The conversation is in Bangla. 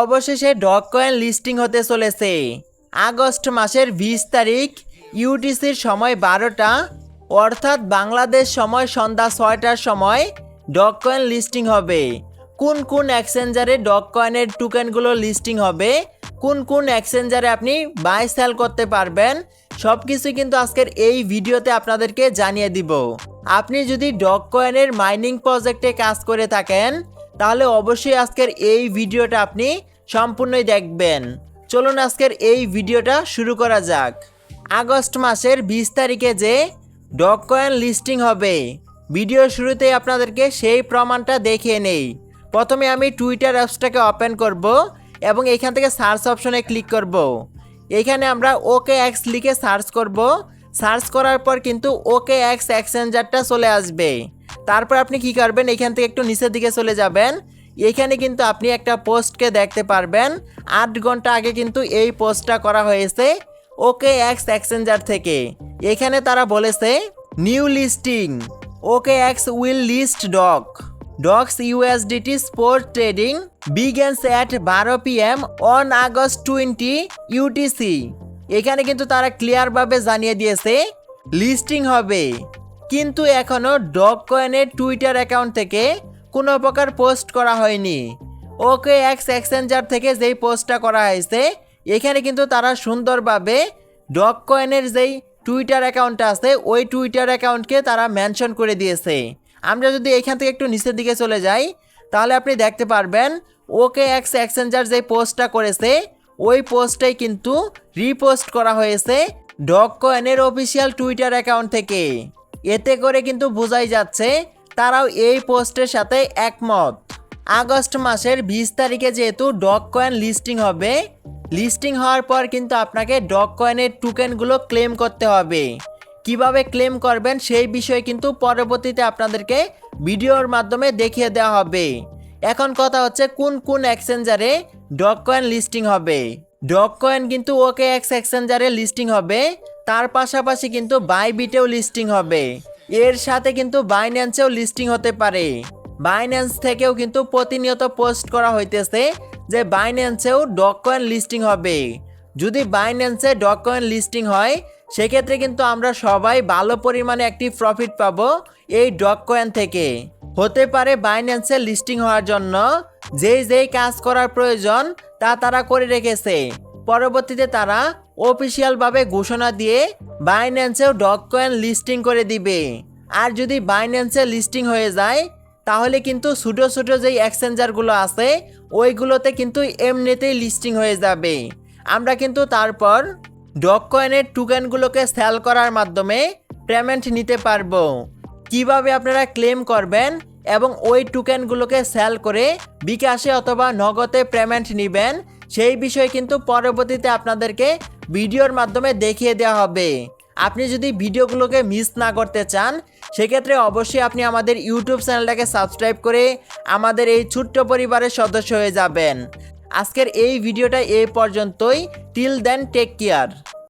অবশেষে ডগ কয়েন লিস্টিং হতে চলেছে। আগস্ট মাসের বিশ তারিখ, ইউটিসির সময় বারোটা, অর্থাৎ বাংলাদেশ সময় সন্ধ্যা ছয়টার সময় ডগ কয়েন লিস্টিং হবে। কোন কোন এক্সচেঞ্জারে ডগ কয়েনের টোকেনগুলো লিস্টিং হবে, কোন কোন এক্সচেঞ্জারে আপনি বাই সেল করতে পারবেন সব কিছু কিন্তু আজকের এই ভিডিওতে আপনাদেরকে জানিয়ে দিব। আপনি যদি ডগ কয়েনের মাইনিং প্রজেক্টে কাজ করে থাকেন তাহলে অবশ্যই আজকের এই ভিডিওটা আপনি সম্পূর্ণই দেখবেন। চলুন আজকের এই ভিডিওটা শুরু করা যাক। আগস্ট মাসের বিশ তারিখে যে ডগ কয়েন লিস্টিং হবে, ভিডিও শুরুতেই আপনাদেরকে সেই প্রমাণটা দেখিয়ে নেই। প্রথমে আমি টুইটার অ্যাপসটাকে ওপেন করব এবং এখান থেকে সার্চ অপশনে ক্লিক করব। এখানে আমরা ওকে এক্স লিখে সার্চ করব। সার্চ করার পর কিন্তু ওকে এক্স এক্সচেঞ্জারটা চলে আসবে। তারপর আপনি কি করবেন? এখান থেকে একটু নিচের দিকে চলে যাবেন। এখানে কিন্তু আপনি একটা পোস্টকে দেখতে পারবেন। আট ঘণ্টা আগে কিন্তু এই পোস্টটা করা হয়েছে ওকে এক্স এক্সচেঞ্জার থেকে। এখানে তারা বলেছে, new listing, OK X will list dog. Dogs USDT spot trading begins at বারো PM on August twenty UTC. এখানে কিন্তু তারা ক্লিয়ারভাবে জানিয়ে দিয়েছে, লিস্টিং হবে। কিন্তু এখনও ডগ কয়েনের টুইটার অ্যাকাউন্ট থেকে কোনো প্রকার পোস্ট করা হয়নি। ওকে এক্স এক্সচেঞ্জার থেকে যেই পোস্টটা করা হয়েছে, এখানে কিন্তু তারা সুন্দরভাবে ডগ কয়েনের যেই টুইটার অ্যাকাউন্টটা আছে, ওই টুইটার অ্যাকাউন্টকে তারা মেনশন করে দিয়েছে। আমরা যদি এখান থেকে একটু নিচের দিকে চলে যাই, তাহলে আপনি দেখতে পারবেন, ওকে এক্স এক্সচেঞ্জার যে পোস্টটা করেছে, ওই পোস্টটাই কিন্তু রিপোস্ট করা হয়েছে ডগ কয়েনের অফিসিয়াল টুইটার অ্যাকাউন্ট থেকে। এতে করে কিন্তু বোঝাই যাচ্ছে তারাও এই পোস্টের সাথে একমত। আগস্ট মাসের বিশ তারিখে যেহেতু ডগ কয়েন লিস্টিং হবে, লিস্টিং হওয়ার পর কিন্তু আপনাকে ডগ কয়েনের টোকেনগুলো ক্লেম করতে হবে। কীভাবে ক্লেম করবেন সেই বিষয়ে কিন্তু পরবর্তীতে আপনাদেরকে ভিডিওর মাধ্যমে দেখিয়ে দেওয়া হবে। এখন কথা হচ্ছে কোন কোন এক্সচেঞ্জারে ডগ কয়েন লিস্টিং হবে। ডগ কয়েন কিন্তু ওকে এক্স এক্সচেঞ্জারে লিস্টিং হবে তার পাশাপাশি কিন্তু বাইবিটেও লিস্টিং হবে। এর সাথে কিন্তু বাইন্যান্সেও লিস্টিং হতে পারে। বাইন্যান্স থেকেও কিন্তু প্রতিনিয়ত পোস্ট করা হইতেছে যে বাইন্যান্সেও ডগ কয়েন লিস্টিং হবে। যদি বাইন্যান্সে ডগ কয়েন লিস্টিং হয়, সেক্ষেত্রে কিন্তু আমরা সবাই ভালো পরিমাণে একটি প্রফিট পাবো এই ডগ কয়েন থেকে। হতে পারে বাইন্যান্সে লিস্টিং হওয়ার জন্য যেই যেই কাজ করার প্রয়োজন তা তারা করে রেখেছে। পরবর্তীতে তারা অফিসিয়ালভাবে ঘোষণা দিয়ে বাইন্যান্সেও ডগ কয়েন লিস্টিং করে দিবে। আর যদি বাইন্যান্সে লিস্টিং হয়ে যায়, তাহলে কিন্তু ছোটো ছোটো যেই এক্সচেঞ্জারগুলো আছে, ওইগুলোতে কিন্তু এমনিতেই লিস্টিং হয়ে যাবে। আমরা কিন্তু তারপর ডগ কয়েনের টোকেনগুলোকে সেল করার মাধ্যমে পেমেন্ট নিতে পারব। কীভাবে আপনারা ক্লেম করবেন এবং ওই টোকেনগুলোকে সেল করে বিকাশে অথবা নগদে পেমেন্ট নেবেন, সেই বিষয়ে কিন্তু পরবর্তীতে আপনাদেরকে ভিডিওর মাধ্যমে দেখিয়ে দেওয়া হবে। আপনি যদি ভিডিওগুলোকে মিস না করতে চান, সেক্ষেত্রে অবশ্যই আপনি আমাদের ইউটিউব চ্যানেলটাকে সাবস্ক্রাইব করে আমাদের এই ছোট্ট পরিবারের সদস্য হয়ে যাবেন। আজকের এই ভিডিওটা এই পর্যন্তই। Till then take care